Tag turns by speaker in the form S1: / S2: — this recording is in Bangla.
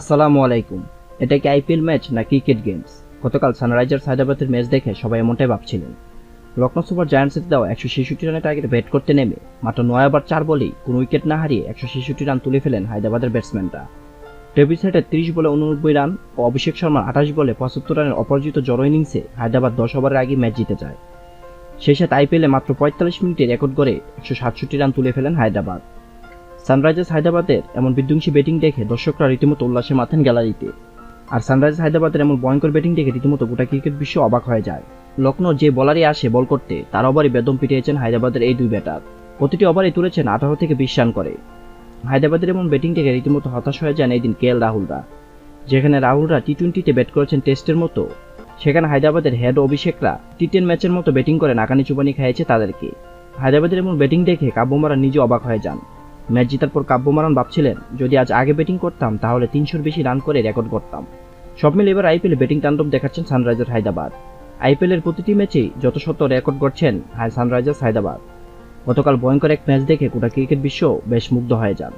S1: আসসালামু আলাইকুম। এটা কি আইপিএল ম্যাচ না ক্রিকেট গেমস? গতকাল সানরাইজার্স হায়দ্রাবাদের ম্যাচ দেখে সবাই এমনটাই ভাবছিলেন। লখনৌ সুপার জায়ান্টসের দেওয়া একশো ছেষট্টি রানের টার্গেটে ব্যাট করতে নেমে মাত্র নয় ওভার চার বলেই কোনো উইকেট না হারিয়ে একশো ছেষট্টি রান তুলে ফেলেন হায়দ্রাবাদের ব্যাটসম্যানরা। ডেভিড সেটের তিরিশ বলে উননব্বই রান ও অভিষেক শর্মার আঠাশ বলে পঁচাত্তর রানের অপরাজিত জড়ো ইনিংসে হায়দ্রাবাদ দশ ওভারের আগে ম্যাচ জিতে যায়। সাথে আইপিএলে মাত্র পঁয়তাল্লিশ মিনিটে রেকর্ড করে একশো সাতষট্টি রান তুলে ফেলেন হায়দ্রাবাদ। সানরাইজার্স হায়দ্রাবাদের এমন বিধ্বংসী ব্যাটিং দেখে দর্শকরা রীতিমতো উল্লাসে মাথেন গ্যালারিতে। আর সানরাইজার্স হায়দ্রাবাদের এমন ভয়ঙ্কর ব্যাটিং দেখে রীতিমতো গোটা ক্রিকেট বিশ্ব অবাক হয়ে যায়। লখনৌ যে বলারই আসে বল করতে, তার ওভারই বেদম পিটিয়েছেন হায়দ্রাবাদের এই দুই ব্যাটার। প্রতিটি ওভারে তুলেছেন আঠারো থেকে বিশ রান করে। হায়দ্রাবাদের এমন ব্যাটিং দেখে রীতিমতো হতাশ হয়ে যান এই দিন কে এল রাহুলরা। যেখানে রাহুলরা টি টোয়েন্টিতে ব্যাট করেছেন টেস্টের মতো, সেখানে হায়দ্রাবাদের হেড অভিষেকরা টি টেন ম্যাচের মতো ব্যাটিং করে নাকানি চুবানি খাইয়েছে তাদেরকে। হায়দ্রাবাদের এমন ব্যাটিং দেখে কাব্যমারা নিজে অবাক হয়ে যান। ম্যাচ জেতার পর কাব্যমারান ভাবছিলেন, যদি আজ আগে ব্যাটিং করতাম, তাহলে তিনশোর বেশি রান করে রেকর্ড করতাম। সব মিলে এবার আইপিএল ব্যাটিং তাণ্ডব দেখাচ্ছেন সানরাইজার্স হায়দ্রাবাদ। আইপিএলের প্রতিটি ম্যাচেই যত শত রেকর্ড গড়ছেন সানরাইজার্স হায়দ্রাবাদ। গতকাল ভয়ঙ্কর এক ম্যাচ দেখে গোটা ক্রিকেট বিশ্ব বেশ মুগ্ধ হয়ে যান।